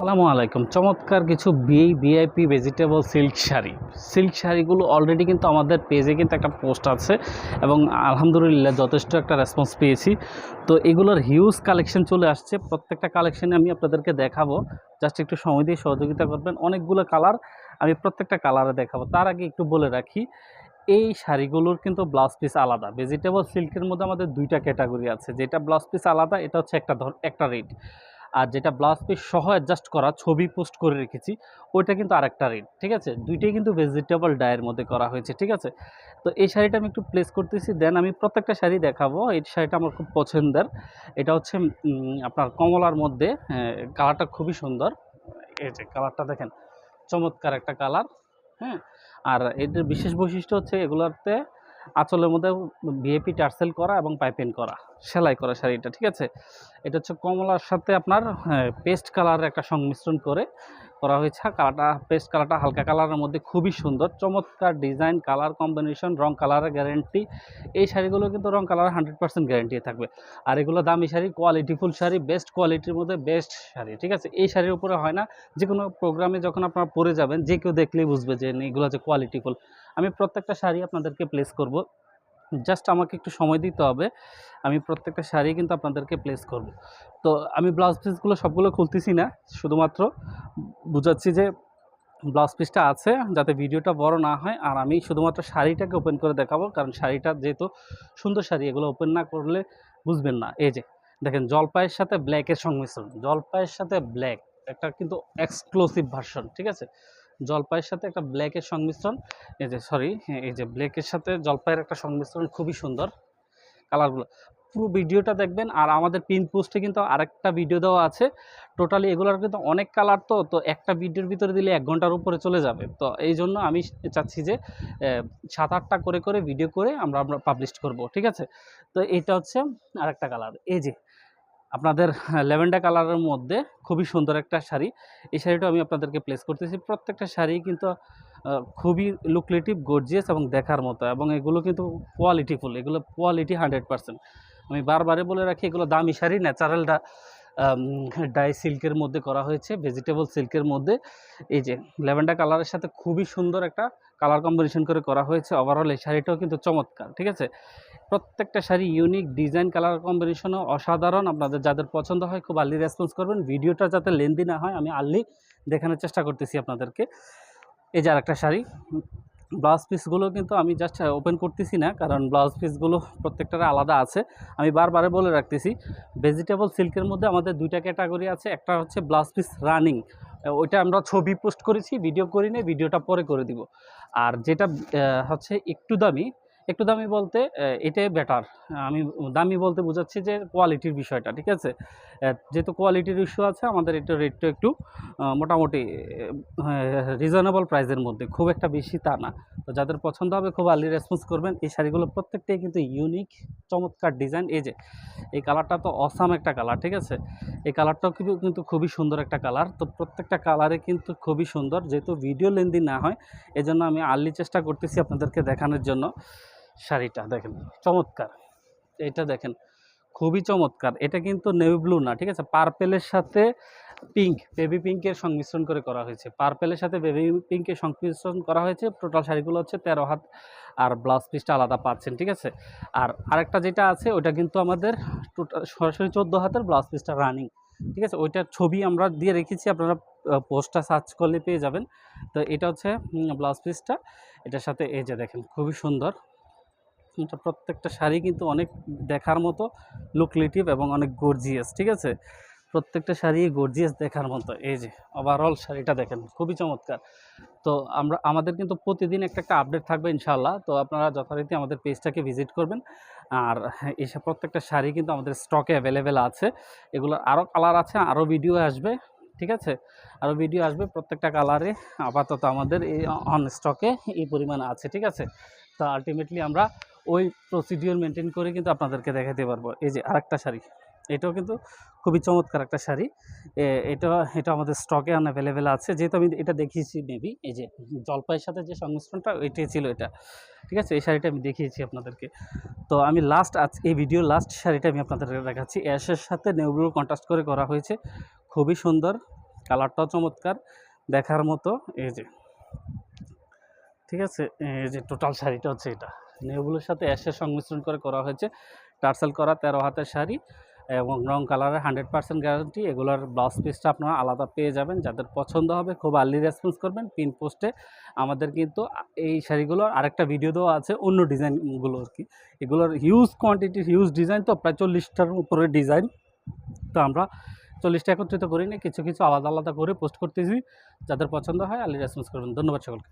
আসসালামু আলাইকুম। চমৎকার কিছু B VIP vegetable silk sari. Silk শাড়িগুলো অলরেডি কিন্তু আমাদের পেজে কিন্তু একটা পোস্ট আছে এবং আলহামদুলিল্লাহ যথেষ্ট একটা রেসপন্স পেয়েছি। তো এগুলোর হিউজ কালেকশন চলে আসছে। প্রত্যেকটা কালেকশানে আমি আপনাদেরকে দেখাবো। জাস্ট একটু সময় দিয়ে সহযোগিতা করবেন। অনেকগুলো কালার আমি প্রত্যেকটা কালারে দেখাবো। তার আগে একটু বলে রাখি, এই শাড়িগুলোর কিন্তু ব্লাউজ পিস আলাদা। ভেজিটেবল সিল্কের মধ্যে আমাদের দুইটা ক্যাটাগরি আছে। যেটা ব্লাউজ পিস আলাদা, এটা হচ্ছে একটা ধর একটা রেট আর যেটা ব্লাউজ পিস সহ অ্যাডজাস্ট করা, ছবি পোস্ট করে রেখেছি, ওইটা কিন্তু আরেকটা রেট ঠিক আছে? দুইটাই কিন্তু ভেজিটেবল ডায়ের মধ্যে করা হয়েছে, ঠিক আছে? তো এই শাড়িটা আমি একটু প্লেস করতেছি দেন আমি প্রত্যেকটা শাড়ি দেখাবো। এই শাড়িটা আমার খুব পছন্দের। এটা হচ্ছে আপনার কমলার মধ্যে কালারটা খুবই সুন্দর। এই যে কালারটা দেখেন, চমৎকার একটা কালার হ্যাঁ? আর এদের বিশেষ বৈশিষ্ট্য হচ্ছে এগুলোতে আঁচলের মধ্যে ভিএপি টার্সেল করা এবং পাইপেন করা। সেলাই করা শাড়িটা ঠিক আছে? এটা হচ্ছে কমলার সাথে আপনার পেস্ট কালারের একটা সংমিশ্রণ করে করা হয়েছে। কালারটা, পেস্ট কালারটা হালকা কালারের মধ্যে খুবই সুন্দর। চমৎকার ডিজাইন, কালার কম্বিনেশন, রং কালারের গ্যারেন্টি। এই শাড়িগুলো কিন্তু রং কালার হান্ড্রেড পার্সেন্ট গ্যারেন্টি থাকবে। আর এগুলো দামি শাড়ি, কোয়ালিটিফুল শাড়ি, বেস্ট কোয়ালিটির মধ্যে বেস্ট শাড়ি, ঠিক আছে? এই শাড়ির উপরে হয় না। যে কোনো প্রোগ্রামে যখন আপনারা পরে যাবেন, যে কেউ দেখলেই বুঝবে যে এগুলো যে কোয়ালিটিফুল আমি প্রত্যেকটা শাড়ি আপনাদেরকে প্লেস করব। জাস্ট আমাকে একটু সময় দিতে হবে। আমি প্রত্যেকটা শাড়ি কিন্তু আপনাদেরকে প্লেস করব। তো আমি ব্লাউজ পিসগুলো সবগুলো খুলতেছি না। শুধুমাত্র বুঝাচ্ছি যে ব্লাউজ পিসটা আছে, যাতে ভিডিওটা বড় না হয়। আর আমি শুধুমাত্র শাড়িটাকে ওপেন করে দেখাবো। কারণ শাড়িটা যেহেতু সুন্দর শাড়ি, এগুলো ওপেন না করলে বুঝবেন না। এই যে, দেখেন জলপাইয়ের সাথে ব্ল্যাকের সংমিশ্রণ। জলপাইয়ের সাথে ব্ল্যাক একটা কিন্তু এক্সক্লুসিভ ভার্সন ঠিক আছে? জলপাইয়ের সাথে একটা ব্ল্যাকের সংমিশ্রণ, এই যে সরি এই যে ব্ল্যাকের সাথে জলপাইয়ের একটা সংমিশ্রণ খুবই সুন্দর কালারগুলো। পুরো ভিডিওটা দেখবেন, আর আমাদের পিন পোস্টে কিন্তু আরেকটা ভিডিও দেওয়া আছে। টোটালি এগুলোর কিন্তু অনেক কালার তো তো একটা ভিডিওর ভিতরে দিলে এক ঘণ্টার উপরে চলে যাবে। তো এই জন্য আমি চাচ্ছি যে সাত আটটা করে করে ভিডিও করে আমরা আমরা পাবলিশ করব, ঠিক আছে? তো এটা হচ্ছে আরেকটা কালার। এই যে আপনাদের ল্যাভেন্ডার কালারের মধ্যে খুবই সুন্দর একটা শাড়ি। এই শাড়িটা আমি আপনাদেরকে প্লেস করতেছি। প্রত্যেকটা শাড়ি কিন্তু খুবই লুকলেটিভ গর্জিয়াস এবং দেখার মতো এবং এগুলো কিন্তু কোয়ালিটিফুল এগুলো কোয়ালিটি হান্ড্রেড পার্সেন্ট আমি বারবারে বলে রাখি, এগুলো দামি শাড়ি ন্যাচারালটা ডাই সিল্কের মধ্যে করা হয়েছে, ভেজিটেবল সিল্কের মধ্যে। এই যে, ল্যাভেন্ডার কালারের সাথে খুবই সুন্দর একটা কালার কম্বিনেশন করে করা হয়েছে। ওভারঅল এই শাড়িটাও কিন্তু চমৎকার, ঠিক আছে? প্রত্যেকটা শাড়ি ইউনিক, ডিজাইন, কালার কম্বিনেশনও অসাধারণ। আপনাদের যাদের পছন্দ হয় খুব আর্লি রেসপন্স করবেন। ভিডিওটা যাতে লেন্দি না হয়, আমি আর্লি দেখানোর চেষ্টা করতেছি আপনাদেরকে। এই যে আরেকটা শাড়ি। ব্লাউজ পিসগুলো কিন্তু আমি জাস্ট ওপেন করতেছি না, কারণ ব্লাউজ পিসগুলো প্রত্যেকটার আলাদা আছে। আমি বারবারে বলে রাখতেছি ভেজিটেবল সিল্কের মধ্যে আমাদের দুইটা ক্যাটাগরি আছে, একটা হচ্ছে ব্লাউজ পিস রানিং ওইটা আমরা ছবি পোস্ট করেছি ভিডিও করি না ভিডিওটা পরে করে দিব। আর যেটা হচ্ছে একটু দামি একটু দামি বলতে এটাই বেটার আমি দামি বলতে বোঝাচ্ছি যে কোয়ালিটির বিষয়টা, ঠিক আছে? যেহেতু কোয়ালিটির ইস্যু আছে, আমাদের এটা রেটটা একটু মোটামুটি রিজনেবল প্রাইসের মধ্যে, খুব একটা বেশি তা না। তো যাদের পছন্দ হবে, খুব আর্লি রেসপন্স করবেন। এই শাড়িগুলো প্রত্যেকটাই কিন্তু ইউনিক চমৎকার ডিজাইন এই যে, এই কালারটা তো অসাম একটা কালার ঠিক আছে? এই কালারটাও কিন্তু খুবই সুন্দর একটা কালার তো প্রত্যেকটা কালারে কিন্তু খুবই সুন্দর। যেহেতু ভিডিও লেন্দি না হয়, এজন্য আমি আর্লি চেষ্টা করতেছি আপনাদেরকে দেখানোর জন্য। শাড়িটা দেখেন, চমৎকার। এটা দেখেন, খুবই চমৎকার। এটা কিন্তু নেভি ব্লু না, ঠিক আছে? পার্পেলের সাথে পিঙ্ক বেবি পিঙ্কের সংমিশ্রণ করে করা হয়েছে। পার্পেলের সাথে বেবি পিঙ্কের সংমিশ্রণ করা হয়েছে। টোটাল শাড়িগুলো হচ্ছে তেরো হাত আর ব্লাউজ পিসটা আলাদা পাচ্ছেন, ঠিক আছে? আর আরেকটা যেটা আছে, ওটা কিন্তু আমাদের টোটাল সরাসরি চোদ্দ হাতের ব্লাউজ পিসটা রানিং ঠিক আছে? ওইটার ছবি আমরা দিয়ে রেখেছি, আপনারা পোস্টটা সার্চ করলে পেয়ে যাবেন। তো এটা হচ্ছে ব্লাউজ পিসটা এটার সাথে এই যে দেখেন, খুবই সুন্দর। এটা প্রত্যেকটা শাড়ি কিন্তু অনেক দেখার মতো লুকলেটিভ এবং অনেক গর্জিয়াস ঠিক আছে? প্রত্যেকটা শাড়ি গর্জিয়াস দেখার মতো। এই যে ওভারঅল শাড়িটা দেখেন, খুবই চমৎকার। তো আমরা, আমাদের কিন্তু প্রতিদিন একটা একটা আপডেট থাকবে ইনশাল্লাহ তো আপনারা যথারীতি আমাদের পেজটাকে ভিজিট করবেন। আর এসব প্রত্যেকটা শাড়ি কিন্তু আমাদের স্টকে অ্যাভেলেবেল আছে। এগুলো আরও কালার আছে, আরও ভিডিও আসবে, ঠিক আছে? আরও ভিডিও আসবে প্রত্যেকটা কালারে আপাতত আমাদের এই অন স্টকে এই পরিমাণ আছে, ঠিক আছে? তো আলটিমেটলি আমরা ওই প্রসিডিওর মেনটেন করে কিন্তু আপনাদেরকে দেখাতে পারব। এই যে আরেকটা শাড়ি, এটাও কিন্তু খুবই চমৎকার একটা শাড়ি। এটা এটা আমাদের স্টকে আনঅ্যাভেলেবেল আছে। যেহেতু আমি এটা দেখিয়েছি মেবি এই যে জলপাইয়ের সাথে যে সংমিশ্রণটা, ওইটাই ছিল এটা। ঠিক আছে? এই শাড়িটা আমি দেখিয়েছি আপনাদেরকে। তো আমি লাস্ট আজ, এই ভিডিও লাস্ট শাড়িটা আমি আপনাদেরকে দেখাচ্ছি। অ্যাশের সাথে নেউব্লু কন্ট্রাস্ট করে করা হয়েছে। খুবই সুন্দর কালারটাও চমৎকার, দেখার মতো। এই যে, ঠিক আছে? এই যে টোটাল শাড়িটা হচ্ছে এটা। নেগুলোর সাথে অ্যাশের সংমিশ্রণ করে করা হয়েছে। টার্সেল করা, তেরো হাতের শাড়ি এবং রং কালারের হান্ড্রেড পার্সেন্ট গ্যারান্টি। এগুলোর ব্লাউজ পিসটা আপনারা আলাদা পেয়ে যাবেন। যাদের পছন্দ হবে খুব আর্লি রেসপন্স করবেন। পিন পোস্টে আমাদের কিন্তু এই শাড়িগুলোর আরেকটা ভিডিও দেওয়া আছে, অন্য ডিজাইনগুলো আর কি। এগুলোর হিউজ কোয়ান্টিটির হিউজ ডিজাইন তো প্রায় চল্লিশটার উপরে ডিজাইন তো আমরা চল্লিশটা একত্রিত করিনি, কিছু কিছু আলাদা আলাদা করে পোস্ট করতেছি। যাদের পছন্দ হয় আর্লি রেসপন্স করবেন। ধন্যবাদ সকলকে।